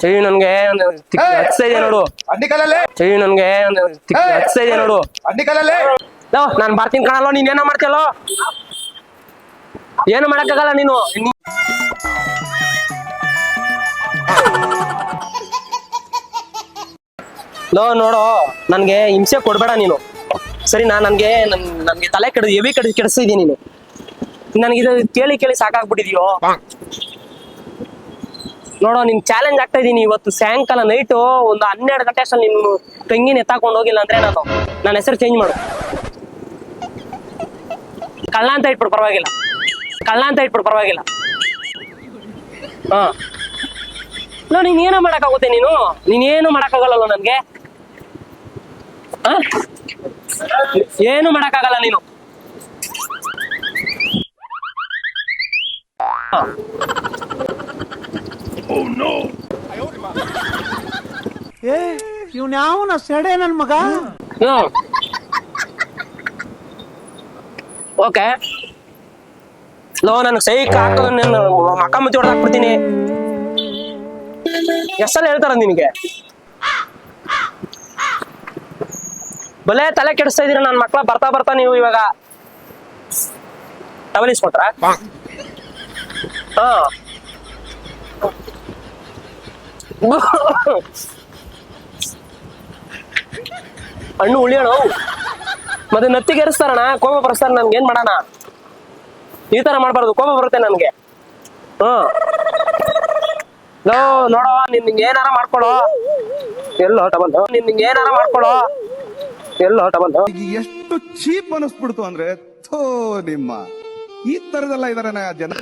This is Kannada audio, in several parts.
ಚೆವಿ ನನ್ಗೆ ಹಚ್ತಾ ಇದೆ ನೋಡು. ಚಳಿ ನನ್ಗೆ ಹಚ್ತಾ ಇದೆ ನೋಡು. ನಾನ್ ಬರ್ತೀನಿ ಕಣಲ್ಲೋ ನೀನ್ ಏನೋ ಮಾಡ್ತೀಯಲ್ಲೋ? ಏನು ಮಾಡಕ್ಕಾಗಲ್ಲ ನೀನು? ನೀ- ಲೋ ನೋಡು ನನ್ಗೆ ಹಿಂಸೆ ಕೊಡ್ಬೇಡ ನೀನು. ಸರಿನಾ? ನನ್ಗೆ ನನ್ ನನ್ಗೆ ತಲೆ ಕೆಡ ಎವಿ ಕಡೆ ಕೆಡಿಸಿದೀನಿ ನೀನು. ಇದು ಕೇಳಿ ಕೇಳಿ ಸಾಕಾಗ್ಬಿಟ್ಟಿದ್ಯೋ? ನೋಡೋ, ನಿನ್ ಚಾಲೆಂಜ್ ಆಗ್ತಾ ಇದೀನಿ. ಇವತ್ತು ಸಾಯಂಕಾಲ ನೈಟು ಒಂದು ಹನ್ನೆರಡು ಗಂಟೆ ಅಷ್ಟಲ್ಲಿ ನಿಮ್ ತೆಂಗಿನ ಎತ್ತಾಕೊಂಡು ಹೋಗಿಲ್ಲ ಅಂದ್ರೆ ನಾನು ನನ್ನ ಹೆಸರು ಚೇಂಜ್ ಮಾಡು. ಕಳ್ಳ ಅಂತ ಇಟ್ಬಿಡು, ಪರವಾಗಿಲ್ಲ. ಕಳ್ಳ ಅಂತ ಇಟ್ಬಿಡು, ಪರವಾಗಿಲ್ಲ. ಹಾ. ನೋ ನೀನ್ ಏನೋ ಮಾಡಕ್ಕಾಗುತ್ತೆ ನೀನು? ನೀನೇನು ಮಾಡಕ್ಕಾಗಲ್ಲ ನನ್ಗೆ? ಹಾ? ಏನು ಮಾಡಕ್ಕಾಗಲ್ಲ ನೀನು? ಹಾ. ಏ ಇವ್ನ ಯಾವನ ಸೆಡೆ ನನ್ ಮಗ? ಹ್ಮ್ ಓಕೆ ಲೋ ನನಗೆ ಸೈಕ್ ಹಾಕೋದು ನಿನ್ನ ಮಕ್ಕ ಮುಚ್ಚಿ ಹೊಡೆದು ಹಾಕ್ಬಿಡ್ತೀನಿ ಎಷ್ಟಲ್ಲ ಹೇಳ್ತಾರ ನಿನಗೆ? ಬಲೆ ತಲೆ ಕೆಡಿಸ್ತಾ ಇದೀರ ನನ್ನ ಮಕ್ಳ ಬರ್ತಾ ಬರ್ತಾ ನೀವು ಇವಾಗ. ಟವಲ್ ಇಸ್ಕೊಟ್ರ? ಹಾ. ಹಣ್ಣು ಉಳಿಯೋಣ? ಮತ್ತೆ ನತ್ತಿಗೆರಿಸ್ತಾರಣ ಕೋಪ ಬರ್ಸ್ತಾರ ನನ್ಗೆ ಏನ್ ಮಾಡೋಣ? ಈ ತರ ಮಾಡ್ಬಾರ್ದು. ಕೋಪ ಬರುತ್ತೆ ನನ್ಗೆ ಹ್ಮ್. ಲೋ ನೋಡೋ ನಿನ್ ಏನಾರ ಮಾಡ್ಕೊಳೋ ಎಲ್ಲೋ ಟಬಲ್ ನಿನ್ ಏನಾರ ಮಾಡ್ಕೊಳೋ ಎಲ್ಲೋ ಹೊಟ್ಟ ಈಗ ಎಷ್ಟು ಚೀಪ್ ಅನಿಸ್ಬಿಡ್ತು ಅಂದ್ರೆ ಥೋ ನಿಮ್ಮ. ಈ ತರದೆಲ್ಲ ಇದಾರೆ ಜನ.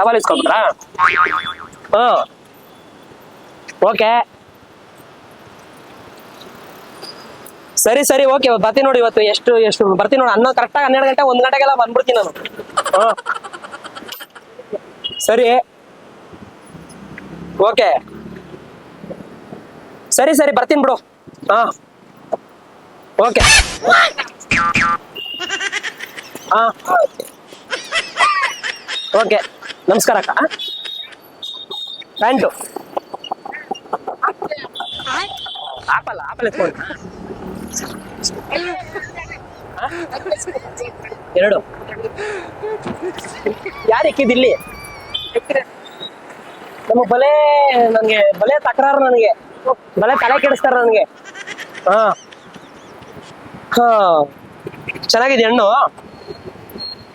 ಟವಲ್ ಹ್ಮ್. ಓಕೆ. ಸರಿ ಸರಿ, ಓಕೆ. ಬರ್ತೀನಿ ನೋಡಿ ಇವತ್ತು. ಎಷ್ಟು ಎಷ್ಟು, ಬರ್ತೀನಿ ನೋಡಿ. ಹನ್ನೊಂದು ಕರೆಕ್ಟಾಗಿ ಹನ್ನೆರಡು ಗಂಟೆ, ಒಂದು ಗಂಟೆಗೆಲ್ಲ ಬಂದ್ಬಿಡ್ತೀನಿ ನಾನು. ಸರಿ. ಓಕೆ. ಸರಿ ಸರಿ, ಬರ್ತೀನಿ ಬಿಡು. ಹಾ. ಓಕೆ. ಹಾ. ಓಕೆ. ನಮಸ್ಕಾರ ಅಕ್ಕ. ಪ್ಯಾಂಟು. ಆಪಲ್ ಆಪಲ್ ಎತ್ಕೊಂಡು. ಎರಡು. ಯಾರು ಇಕ್ಕಿದಿಲ್ಲಿ ನಮ್ಮ ಬಲೆ ನನಗೆ, ಬಲೆ ತಕರಾರು ನನಗೆ. ಬಲೆ ತಲೆ ಕೆಡಿಸ್ತಾರ ನನಗೆ. ಹಾ. ಹಾ. ಚೆನ್ನಾಗಿದೆ ಹಣ್ಣು.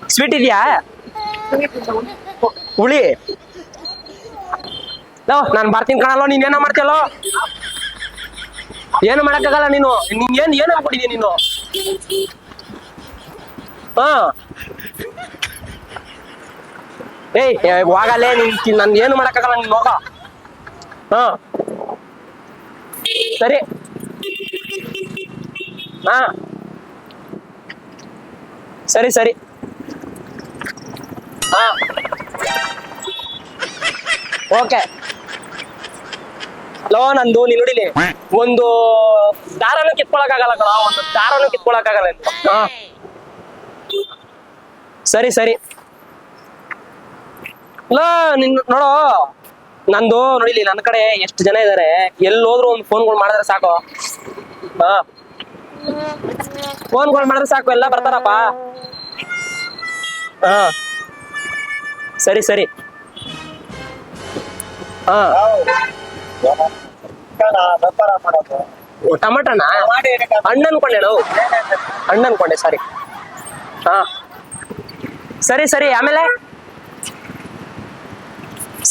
ಸ್ವೀಟ್ ಇದೆಯಾ? ಹುಳಿ. ಲೋ, ನಾನು ಬರ್ತೀನಿ ಕಾಣಲ್ಲೋ, ನೀನ್ ಏನೋ ಮಾಡ್ತೀಯಲ್ಲೋ? ಏನು ಮಾಡಕ್ಕಾಗಲ್ಲ ನೀನು. ನೀನ್ ಏನ್ ಏನ್ ಹಾಕ್ಬಿಟ್ಟಿದ್ಯ ನೀನು? ಹಾ. ಏಯ್ ಹೋಗಲ್ಲೇ ನೀನ್ ನನ್ ಏನು ಮಾಡಕ್ಕಾಗಲ್ಲ, ನೀನ್ ಹೋಗ. ಹಾ. ಸರಿ. ಹಾ. ಸರಿ ಸರಿ. ಹಾ. ಓಕೆ. ಹಲೋ ನಂದು ನೀನು ನೋಡಿಲಿ ಒಂದು ದಾರನು ಕಿತ್ಕೊಳಕ್ಕಾಗಲ್ಲ ಕಣ ಒಂದು ದಾರನು ಕಿತ್ಕೊಳಕ್ಕಾಗಲ್ಲ ಆಗಲ್ಲ ಹಾ. ಸರಿ ಸರಿ. ಇಲ್ಲ ನಿನ್ ನೋಡೋ ನಂದು ನೋಡಿಲಿ ನನ್ನ ಕಡೆ ಎಷ್ಟು ಜನ ಇದಾರೆ ಎಲ್ಲಿ ಹೋದ್ರು ಒಂದು ಫೋನ್ಗಳು ಮಾಡಿದ್ರೆ ಸಾಕು. ಹಾ. ಫೋನ್ಗಳು ಮಾಡಿದ್ರೆ ಸಾಕು ಎಲ್ಲ ಬರ್ತಾರಪ್ಪ. ಹಾ. ಸರಿ ಸರಿ. ಹಾ ಟಮಾಟನ ಹಣ್ಣು ಅನ್ಕೊಂಡೆ ನಾವು. ಹಣ್ಣು ಅನ್ಕೊಂಡೆ ಸಾರಿ. ಹಾ ಸರಿ ಸರಿ, ಆಮೇಲೆ?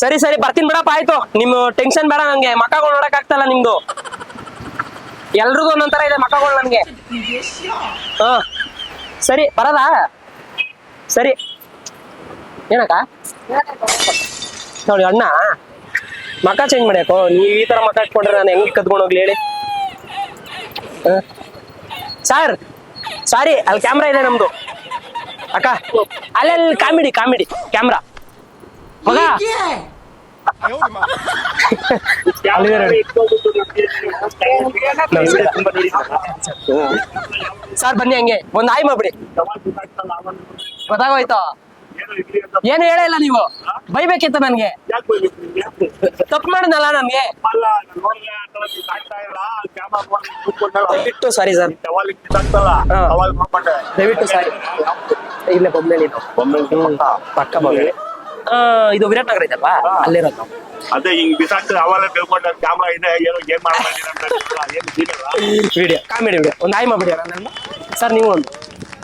ಸರಿ ಸರಿ, ಬರ್ತೀನಿ ಬಿಡಪ್ಪ, ಆಯ್ತು. ನಿಮ್ಮ ಟೆನ್ಷನ್ ಬೇಡ ನಂಗೆ. ಮಕ್ಕಳು ನೋಡಕ್ ಆಗ್ತಲ್ಲ ನಿಮ್ದು. ಎಲ್ರಿಗೂ ಒಂದೊಂಥರ ಇದೆ ಮಕ್ಕಳು ನನ್ಗೆ ಹಾ ಸರಿ, ಬರದಾ? ಸರಿ. ಏನಕ್ಕ? ನೋಡಿ ಅಣ್ಣ, ಮಕ ಚೇಂಜ್ ಮಾಡ್ಯಾಕೋ? ನೀವು ಈ ತರ ಮಕ ಇಟ್ಕೊಂಡ್ರೆ ನಾನು ಹೆಂಗೆ ಕದ್ಕೊಂಡು ಹೋಗ್ಲಿ ಹೇಳಿ? ಸರ್ ಸಾರಿ ಅಲ್ಲಿ ಕ್ಯಾಮ್ರಾ ಇದೆ ನಮ್ದು. ಅಕ್ಕ, ಅಲ್ಲಲ್ಲಿ ಕಾಮಿಡಿ ಕಾಮಿಡಿ ಕ್ಯಾಮ್ರಾ ಮಗ. ಸರ್ ಬನ್ನಿ ಹಂಗೆ. ಒಂದ್ ಆಯ್ ಮಾಡ್ಬಿಡಿ. ಗೊತ್ತಾಗೋಯ್ತು? ಏನು ಹೇಳೇ ಇಲ್ಲ ನೀವು? ಬೈಬೇಕಿತ್ತು ನನ್ಗೆ. ತಪ್ಪು ಮಾಡಿದ್ನಲ್ಲ ನನ್ಗೆ. ದಯವಿಟ್ಟು ಸಾರಿ ಸರ್ ದಯವಿಟ್ಟು ಸಾರಿ ಇಲ್ಲೇ ಬೊಮ್ಮೆ ನೀನು ಪಕ್ಕ. ಬೊಮ್ಮೆ ಆ, ಇದು ವಿರಾಟ್ ನಗರ ಇದಲ್ವಾ? ಅಲ್ಲಿರೋದು. ನಾವು. ಅದೇ ಹಿಂಗ್ ಬಿಸಾಕ್ತದೆ ಅವಾಗ ತಿಳ್ಕೊಂಡ ಕ್ಯಾಮ್ರಾ ಇದೆ ಏನೋ ಗೇಮ್ ಮಾಡ್ತಾ ಅಂತ ಏನು ಸೀನಲ್ಲ ವಿಡಿಯೋ ಕಾಮಿಡಿ ವಿಡಿಯೋ ಒಂದು ಆಯ್ ಮಾಡ್ಬಿಡಿ ಸರ್ ನೀವು ಒಂದು.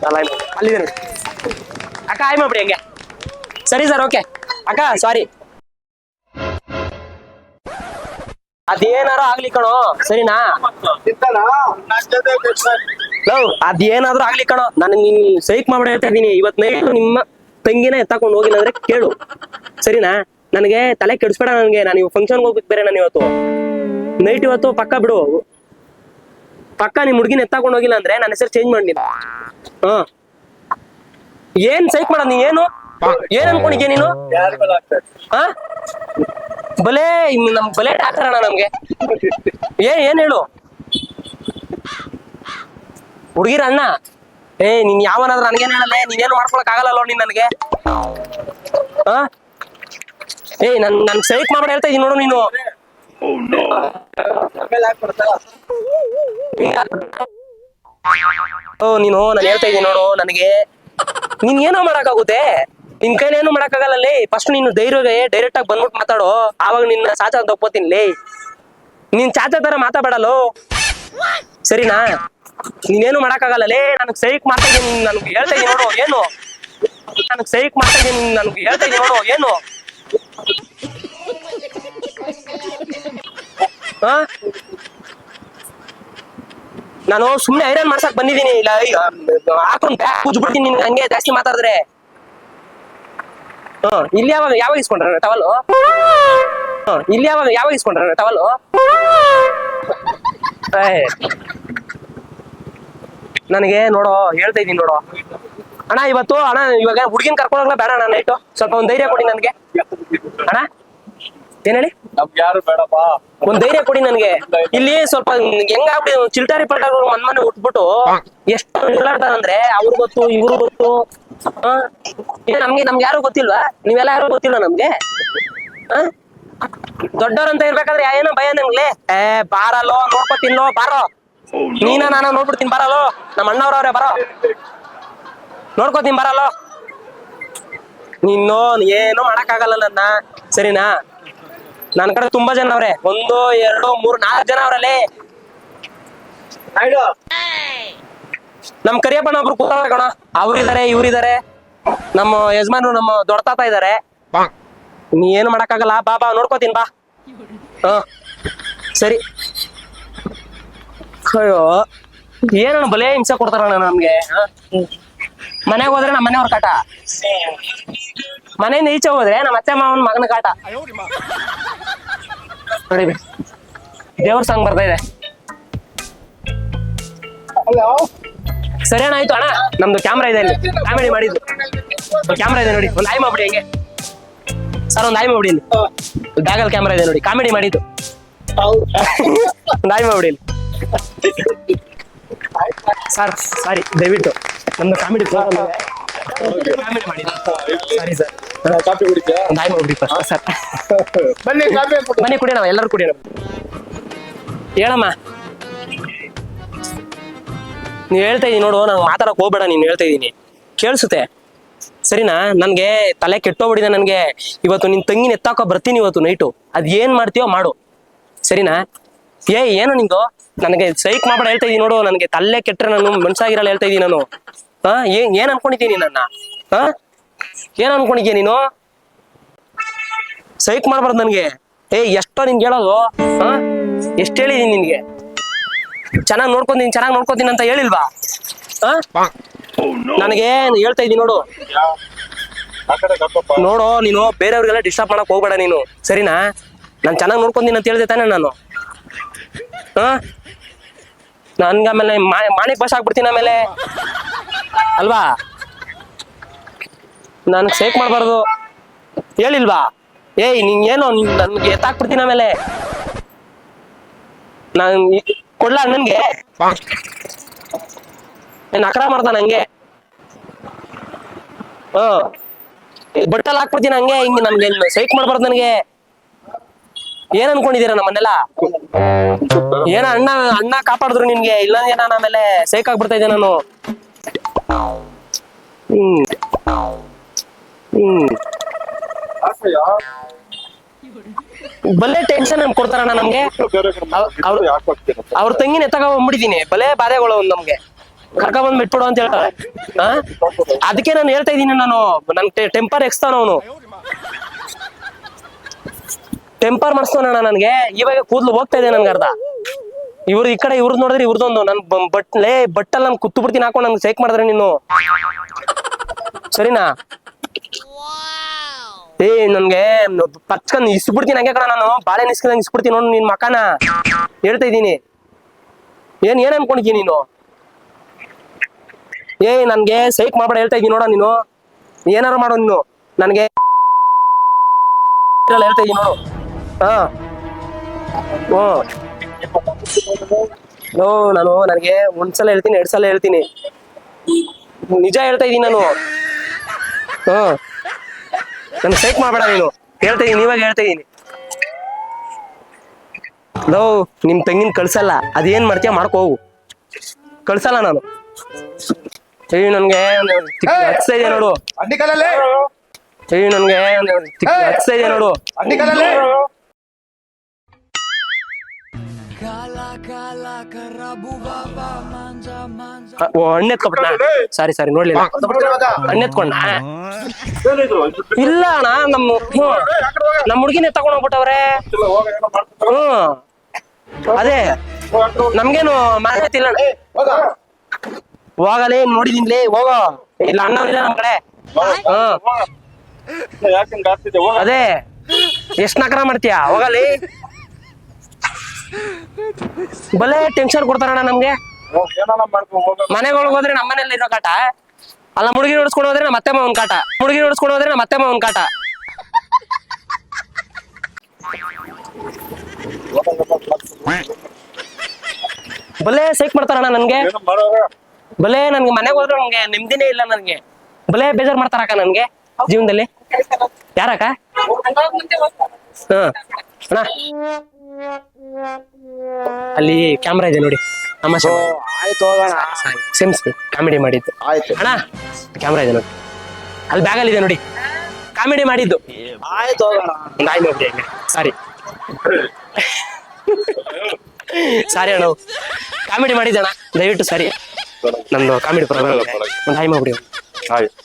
ಅಲ್ಲ ಅಲ್ಲಿದೆ ನೋಡಿ ಅಕ್ಕ ಆಯ್ ಬಿಡಿ ಹಂಗೆ. ಸರಿ ಸರ್ ಓಕೆ ಅಕ್ಕ ಸಾರಿ ಅದೇನಾರು ಆಗ್ಲಿ ಕಣೋ, ಸರಿನಾ? ಲವ್ ಅದೇನಾದ್ರೂ ಆಗ್ಲಿ ಕಣೋ. ನಾನು ನೀನ್ ಸೈಕ್ ಮಾಡ್ಬಿಡ ಹೇಳ್ತಾ ಇದ್ದೀನಿ ಇವತ್ ನೈಟ್ ನಿಮ್ಮ ತಂಗಿನ ಎತ್ತಾಕೊಂಡು ಹೋಗಿಲ್ಲ ಅಂದ್ರೆ ಕೇಳು. ಸರಿನಾ? ನನಗೆ ತಲೆ ಕೆಡಿಸ್ಬೇಡ ನನಗೆ. ನಾನು ಇವಾಗ ಫಂಕ್ಷನ್ಗೆ ಹೋಗ್ಬೇಕು ಬೇರೆ ನಾನು ಇವತ್ತು. ನೈಟ್ ಇವತ್ತು ಪಕ್ಕ ಬಿಡು. ಪಕ್ಕ ನಿಮ್ ಹುಡುಗಿನ ಎತ್ತಾಕೊಂಡು ಹೋಗಿಲ್ಲ ಅಂದ್ರೆ ನನ್ನ ಹೆಸರು ಚೇಂಜ್ ಮಾಡ್ಲಿಲ್ಲ ಹ. ಏನ್ ಸೈಕ್ ಮಾಡ ನೀ, ಏನು? ಏನ್ ಅನ್ಕೊಂಡಿದ್ಯ ನೀನು? ಹಾ. ಬಲೇ ಇನ್ನು ನಮ್ ಬಲೆ ಹಾಕರೋಣ ನಮ್ಗೆ. ಏ ಏನ್ ಹೇಳು? ಹುಡುಗಿರ ಅಣ್ಣ? ಏ ನೀನ್ ಯಾವನಾದ್ರೂ ನನ್ಗೇನ್ ಹೇಳಲ್ಲ? ನೀನೇನು ಮಾಡ್ಕೊಳಕ್ ಆಗಲ್ಲ ನೀನ್ ನನ್ಗೆ. ಹಾ? ಏ ನನ್ ನನ್ ಸೈಟ್ ಮಾಡ್ಬೇಡ ಹೇಳ್ತಾ ಇದೀನಿ ನೋಡು ನೀನು. ಓ ನೀನು ನಾನು ಹೇಳ್ತಾ ಇದ್ದೀನಿ ನೋಡು ನನಗೆ. ನೀನ್ ಏನೋ ಮಾಡಕ್ಕಾಗುತ್ತೆ ನಿನ್ ಏನು ಮಾಡಕ್ಕಾಗಲ್ಲ, ಲೇ. ಫಸ್ಟ್ ನೀನು ಧೈರ್ಯ ಡೈರೆಕ್ಟ್ ಆಗಿ ಬಂದ್ಬಿಟ್ಟು ಮಾತಾಡೋ. ಆವಾಗ ನಿನ್ನ ಚಾಚ ಅಂತ ಒಪ್ಕೋತೀನಿ ಲೇ. ನೀನ್ ಚಾಚ ತರ ಮಾತಾಡಲು ಸರಿನಾ? ನೀನೇನು ಮಾಡಕ್ಕಾಗಲ್ಲ, ಲೇ. ನನಗ್ ಸೈಕ್ ಮಾಡ್ತಾ ನನ್ಗೆ ಹೇಳ್ತಾ ನೋಡು, ಏನು? ನನಗ್ ಸೈಕ್ ಮಾಡ್ತಾ ಇದೀನಿ ನನ್ಗೆ ಹೇಳ್ತಾ ನೋಡು, ಏನು? ಹಾ ನಾನು ಸುಮ್ನೆ ಐರನ್ ಮಾಡ್ಸಕ್ ಬಂದಿದ್ದೀನಿ ಇಲ್ಲ ಹಾಕೊಂಡ್ ಬ್ಯಾಗ್ ಕೂಜ್ಬಿಡ್ತೀನಿ ನಿನ್ ಹಂಗೆ ಜಾಸ್ತಿ ಮಾತಾಡಿದ್ರೆ. ಹ ಇಲ್ಲಿ ಯಾವಾಗ ಯಾವಾಗ ಇಸ್ಕೊಂಡ್ರ? ಟವಲ್ ಹ ಇಲ್ಲಿ ಯಾವಾಗ ಯಾವಾಗ ಇಸ್ಕೊಂಡ್ರ? ಟವಲ್ ನನಗೆ ನೋಡೋ ಹೇಳ್ತಾ ಇದೀನಿ ನೋಡೋ. ಅಣ್ಣ ಇವತ್ತು ಅಣ್ಣ ಇವಾಗ ಹುಡುಗಿನ ಕರ್ಕೊಂಡೋಗ್ಲ ಬೇಡ ಅಣ್ಣ ನೈಟು ಸ್ವಲ್ಪ ಒಂದ್ ಧೈರ್ಯ ಕೊಡಿ ನನ್ಗೆ. ಅಣ್ಣ ಏನ್ ಹೇಳಿ? ನಮ್ಗೆ ಯಾರು ಬೇಡಪ್ಪ. ಒಂದ್ ಧೈರ್ಯ ಕೊಡಿ ನನ್ಗೆ. ಇಲ್ಲಿ ಸ್ವಲ್ಪ ಹೆಂಗಾಗ್ಬಿಡಿ ಚಿಲ್ಟಾರಿ ಪಟ್ಟ ಮನ್ ಮನೆ ಉಟ್ಬಿಟ್ಟು ಎಷ್ಟು ಅಂದ್ರೆ ಅವ್ರು ಗೊತ್ತು ಇವ್ರು ಗೊತ್ತು. ನಮ್ಗೆ ನಮ್ಗೆ ಯಾರು ಗೊತ್ತಿಲ್ವಾ? ನೀವೆಲ್ಲ ಯಾರು ಗೊತ್ತಿಲ್ವಾ ನಮ್ಗೆ? ದೊಡ್ಡವ್ರಂತ ಇರ್ಬೇಕಾದ್ರೆ ಏನೋ ಭಯ ನಮ್ಗೆ? ಏ, ಬಾರಲ್ಲೋ ನೋಡ್ಕೊತೀನೋ ಬಾರೋ. ನೀನ ನಾನ ನೋಡ್ಬಿಡ್ತೀನಿ, ಬರಲ್ಲೋ. ನಮ್ಮ ಅಣ್ಣವ್ರವ್ರೆ ಬರೋ. ನೋಡ್ಕೋತೀನಿ ಬರಲ್ಲೋ. ನೀನು ಏನು ಮಾಡಕ್ಕಾಗಲ್ಲ ನನ್ನ. ಸರಿನಾ? ನನ್ ಕಡೆ ತುಂಬಾ ಜನ ಅವ್ರೆ. ಒಂದು, ಎರಡು, ಮೂರು, ನಾಲ್ಕು ಜನ ಅವ್ರಲ್ಲಿ. ನಮ್ ಕರಿಯಪ್ಪನ ಒಬ್ರು ಕೂತಾರ ಕಣ. ಅವ್ರಿದಾರೆ, ಇವ್ರಿದಾರೆ. ನಮ್ಮ ಯಜಮಾನ್ರು ನಮ್ಮ ದೊಡ್ಡ ತಾತ ಇದಾರೆ. ನೀ ಏನು ಮಾಡಕ್ಕಾಗಲ್ಲ, ಬಾ ಬಾ, ನೋಡ್ಕೋತೀನಿ, ಬಾ. ಹ. ಸರಿ. ಅಯ್ಯೋ, ಏನಣ್ಣ ಬಲೇ ಹಿಂಸೆ ಕೊಡ್ತಾರಣ್ಣ ನಮ್ಗೆ ಮನೆಗೆ ಹೋದ್ರೆ ನಮ್ಮ ಮನೆಯವ್ರ ಕಾಟ? ಮನೆಯಿಂದ ಈಚೆ ಹೋದ್ರೆ ನಮ್ಮ ಅತ್ತೆ ಮಾವನ ಮಗನ ಕಾಟ? ನೋಡಿ. ದೇವ್ರ ಸಾಂಗ್ ಬರ್ತಾ ಇದೆ. ಸರಿ ಅಣ್ಣ ಆಯ್ತು ಅಣ್ಣ. ನಮ್ದು ಕ್ಯಾಮ್ರಾ ಇದೆ ಇಲ್ಲಿ ಕಾಮಿಡಿ ಮಾಡಿದ್ದು. ಕ್ಯಾಮ್ರಾ ಇದೆ ನೋಡಿ. ಒಂದು ಆಯ್ ಮಾಡ್ಬಿಡಿ ಹಂಗೆ. ಸರ್ ಒಂದು ಆಯ್ ಮಾಡ್ಬಿಡಿ ಇಲ್ಲಿ. ಬ್ಯಾಗಲ್ ಕ್ಯಾಮ್ರಾ ಇದೆ ನೋಡಿ. ಕಾಮಿಡಿ ಮಾಡಿದ್ದು. ಒಂದು ಆಯ್ ಮಾಡ್ಬಿಡಿ ಇಲ್ಲಿ. ಸರ್ ಸಾರಿ ದಯವಿಟ್ಟು. ನಮ್ದು ಕಾಮಿಡಿ ಕಾಮಿಡಿ ಮಾಡಿದ್ದು. ಸಾರಿ ಸರ್ ಕಾಫಿ ಒಂದು ಆಯ್ ಮಾಡ್ಬಿಡಿ ಫಸ್ಟ್ ಸರ್ ಬನ್ನಿ ಕಾಫಿ ಬನ್ನಿ ಕುಡಿಯೋಣ. ಎಲ್ಲರೂ ಕುಡಿಯೋಣ. ಹೇಳಮ್ಮ. ನೀವ್ ಹೇಳ್ತಾ ಇದೀನಿ ನೋಡು ನಂಗೆ ಮಾತಾಡಕ್ ಹೋಗ್ಬೇಡ, ನೀನು ಹೇಳ್ತಾ ಇದೀನಿ. ಕೇಳಿಸುತ್ತೆ? ಸರಿನಾ? ನನ್ಗೆ ತಲೆ ಕೆಟ್ಟೋಗ್ಬಿಡಿದೆ ನನ್ಗೆ. ಇವತ್ತು ನಿನ್ ತಂಗಿನ ಎತ್ತಾಕೋ ಬರ್ತೀನಿ ಇವತ್ತು ನೈಟು ಅದ್ ಏನ್ ಮಾಡ್ತೀಯೋ ಮಾಡು. ಸರಿನಾ? ಏ ಏನು ನಿಂದು? ನನಗೆ ಸೈಕ್ ಮಾಡ್ಬೇಡ ಹೇಳ್ತಾ ಇದೀನಿ ನೋಡು, ನನಗೆ ತಲೆ ಕೆಟ್ಟರೆ ನಾನು ಮನ್ಸಾಗಿರಲ್ಲ ಹೇಳ್ತಾ ಇದೀನಿ ನಾನು. ಹಾ ಏನ್ ಏನ್ ಅನ್ಕೊಂಡಿದ್ದೀನಿ ನನ್ನ? ಹಾ? ಏನ್ ಅನ್ಕೊಂಡಿದ್ಯಾ ನೀನು? ಸೈಕ್ ಮಾಡ್ಬಾರ್ದು ನನ್ಗೆ. ಏ ಎಷ್ಟೋ ನಿನ್ಗೆ ಹೇಳೋದು. ಹಾ? ಎಷ್ಟು ಹೇಳಿದೀನಿ ನಿನ್ಗೆ? ಚೆನ್ನಾಗಿ ನೋಡ್ಕೊಂತೀನಿ ಚೆನ್ನಾಗಿ ನೋಡ್ಕೊತೀನಿ ಅಂತ ಹೇಳಿಲ್ವಾ? ನನಗೆ ಹೇಳ್ತಾ ಇದ್ದೀನಿ ನೋಡು. ನೋಡು ನೀನು ಬೇರೆಯವ್ರಿಗೆಲ್ಲ ಡಿಸ್ಟರ್ಬ್ ಮಾಡಕ್ ಹೋಗ್ಬೇಡ ನೀನು ಸರಿನಾ? ನಾನು ಚೆನ್ನಾಗಿ ನೋಡ್ಕೊಂತೀನಿ ಅಂತ ಹೇಳ್ದೆ ತಾನೆ ನಾನು. ಹಾ? ನನ್ಗೆ ಆಮೇಲೆ ಮಾ- ಮಾಣಿಕ್ ಬಸ್ ಆಗ್ಬಿಡ್ತೀನಿ ಆಮೇಲೆ. ಅಲ್ವಾ? ನನಗೆ ಸೇಕ್ ಮಾಡಬಾರ್ದು. ಹೇಳಿಲ್ವಾ? ಏಯ್ ನಿಂಗೇನು ನನ್ಗೆ ಎತ್ತಾಕ್ಬಿಡ್ತೀನಿ ಆಮೇಲೆ. ನಾನು ಕೊಡ್ಲ ನನ್ಗೆ ಏನ್ ಅಕ್ರ ಮಾಡ್ತಾನ ಹಂಗೆ? ಹ. ಬಟ್ಟಲ್ ಹಾಕ್ಬಿಡ್ತೀನಿ ಹಂಗೆ ಹಿಂಗೆ ನನ್ಗೆ ಸೈಕ್ ಮಾಡ್ಬಾರ್ದು ನನಗೆ? ಏನ್ ಅನ್ಕೊಂಡಿದೀರ ನಮ್ಮನ್ನೆಲ್ಲ? ಏನ ಅಣ್ಣ ಅಣ್ಣ ಕಾಪಾಡಿದ್ರು ನಿನ್ಗೆ? ಇಲ್ಲ ನಾನು ಆಮೇಲೆ ಸೈಕ್ ಆಗ್ಬಿಡ್ತಾ ಇದ್ದೆ ನಾನು. ಹ್ಮ್. ಹ್ಮ್. ಬಲೆ ಟೆನ್ಷನ್ ಕೊಡ್ತಾರಣ್ಣ ನಮ್ಗೆ. ಅವ್- ಅವ್ರು ತಂಗಿನ ಎತ್ತಕ ಬಂದ್ಬಿಟ್ಟಿದೀನಿ. ಬಲೆ ಬಾಧೆಗಳು ನಮ್ಗೆ. ಕರ್ಕ ಬಂದ್ ಬಿಟ್ಬಿಡು ಅಂತ ಹೇಳ್ತಾರೆ? ಅದಕ್ಕೆ ನಾನು ಹೇಳ್ತಾ ಇದೀನಿ ನಾನು. ನನ್ ಟೆಂಪರ್ ಎಕ್ಸ್ತಾನ ಅವನು. ಟೆಂಪರ್ ಮಾಡಿಸ್ತಾನಣ್ಣ ನನ್ಗೆ. ಇವಾಗ ಕೂದ್ಲು ಹೋಗ್ತಾ ಇದೆ ನನ್ಗೆ ಅರ್ಧ. ಇವ್ರು ಈ ಕಡೆ ಇವ್ರದ್ ನೋಡಿದ್ರೆ ಇವ್ರದೊಂದು. ನನ್ ಬಟ್ ಲೇ ಬಟ್ಟಲ್ಲಿ ನಾನು ಕುತ್ತು ಬಿಡ್ತೀನಿ ಹಾಕೊಂಡು ನಂಗೆ ಸೇಕ್ ಮಾಡಿದ್ರೆ ನೀನು. ಸರಿನಾ? ಏ, ನನ್ಗೆ ಪಚ್ಕಂದ್ ಇಸ್ಬಿಡ್ತೀನಿ ಹಂಗೆ ಕಣ ನಾನು. ಬಾಳೆ ನಿಸ್ಕಂದಂಗ್ ಇಸ್ಬಿಡ್ತೀನಿ ನೋಡು ನಿನ್ ಮಕಾನ. ಹೇಳ್ತಾ ಇದ್ದೀನಿ. ಏನ್ ಏನ್ ಅನ್ಕೊಂಡಿದ್ದೀನಿ ನೀನು? ಏ, ನನ್ಗೆ ಸೈಕ್ ಮಾಡ್ಬೇಡ ಹೇಳ್ತಾ ಇದ್ದೀನಿ ನೋಡ ನೀನು. ಏನಾರು ಮಾಡೋ ನೀನು. ನನ್ಗೆ ಹೇಳ್ತಾ ಇದ್ದೀನಿ ನೋಡು. ಹಾ. ನಾನು ನನಗೆ ಒಂದ್ಸಲ ಹೇಳ್ತೀನಿ, ಎರಡ್ ಸಲ ಹೇಳ್ತೀನಿ. ನಿಜ ಹೇಳ್ತಾ ಇದ್ದೀನಿ ನಾನು. ಹ್ಮ್ ನನ್ ಸೈಕ್ ಮಾಡ್ಬೇಡ ನೀನು. ಹೇಳ್ತಾ ಇದೀನಿ ಇವಾಗ ಹೇಳ್ತಾ ಇದೀನಿ. ಲೋ ನಿಮ್ ತಂಗಿನ ಕಳ್ಸಲ್ಲ. ಅದೇನ್ ಮಾಡ್ತೀಯ ಮಾಡ್ಕೋ ಹೋಗು. ಕಳ್ಸಲ್ಲ ನಾನು. ಏಯ್ ನನ್ಗೆ ಹಚ್ತಾ ನೋಡು. ಏಯ್ ನನ್ಗೆ ಹಚ್ತಾ ನೋಡು. ಓ ಹಣ್ಣು ಎತ್ಕೊಬಿಟ್ಟ ಸಾರಿ ಸಾರಿ ನೋಡ್ಲಿಲ್ಲ. ಹಣ್ಣು ಎತ್ಕೊಂಡ ಇಲ್ಲ ಅಣ್ಣ ನಮ್ಮ ಹ್ಞೂ. ನಮ್ಮ ಹುಡುಗಿನೇ ತಗೊಂಡ್ ಹೋಗ್ಬಿಟ್ಟವ್ರೆ. ಹ್ಮ್ ಅದೇ ನಮ್ಗೇನು ಮಾಹಿತಿ ಇಲ್ಲ. ಹೋಗಲೇ ನೋಡಿದೀನ್ಲೇ ಹೋಗೋ. ಇಲ್ಲ ಅಣ್ಣವ್ರಿಲ್ಲ ನಮ್ ಕಡೆ. ಹ್ಮ್ ಅದೇ ಎಷ್ಟ್ ನಕರ ಮಾಡ್ತೀಯಾ? ಹೋಗಲಿ. ಬಲೆ ಟೆನ್ಷನ್ ಕೊಡ್ತಾರಣ್ಣ ನಮ್ಗೆ. ಮನೆಗಳಿಗೆ ಹೋದ್ರೆ ನಮ್ಮ ಮನೇಲಿ ಇರೋ ಕಾಟ. ಅಲ್ಲ ಮುಡುಗಿ ನೋಡಿಸ್ಕೊಂಡು ಹೋದ್ರೆ ನಮ್ಮ ಅತ್ತೆ ಮಾವನ್ ಕಾಟ. ಮುಡುಗಿ ನೋಡಿಸ್ಕೊಂಡು ಹೋದ್ರೆ ನಮ್ಮ ಅತ್ತೆ ಮಾವನ್ ಕಾಟ. ಬಲೆ ಸೈಕ್ ಮಾಡ್ತಾರಣ್ಣ ನನ್ಗೆ. ಬಲೆ ನನ್ಗೆ ಮನೆಗೆ ಹೋದ್ರೆ ನನ್ಗೆ ನೆಮ್ಮದಿನೇ ಇಲ್ಲ ನನ್ಗೆ. ಬಲೆ ಬೇಜಾರ್ ಮಾಡ್ತಾರಕ್ಕ ನನ್ಗೆ ಜೀವನದಲ್ಲಿ. ಯಾರಕ್ಕ? ಹ. ಅಣ್ಣ. ಅಲ್ಲಿ ಕ್ಯಾಮ್ರಾ ಇದೆ ನೋಡಿ. ನಮ್ಮ. ಆಯ್ತು ಹೋಗೋಣ. ಕಾಮಿಡಿ ಮಾಡಿದ್ದು. ಆಯ್ತು. ಅಣ್ಣ ಕ್ಯಾಮ್ರಾ ಇದೆ ನೋಡಿ. ಅಲ್ಲಿ ಬ್ಯಾಗಲ್ಲಿ ಇದೆ ನೋಡಿ. ಕಾಮಿಡಿ ಮಾಡಿದ್ದು. ಆಯ್ತು ಹೋಗೋಣ. ಒಂದು ಆಯ್ತು ಹೋಗ್ರಿ ಹಂಗೆ. ಸಾರಿ ಸಾರಿ ಅಣ್ಣ. ಕಾಮಿಡಿ ಮಾಡಿದ್ದಣ ದಯವಿಟ್ಟು ಸಾರಿ ನಮ್ದು ಕಾಮಿಡಿ ಪ್ರೋಗ್ರಾಮ್ ಒಂದು ಹಾಯ್ ಮಾಡಿ ಆಯ್ತು.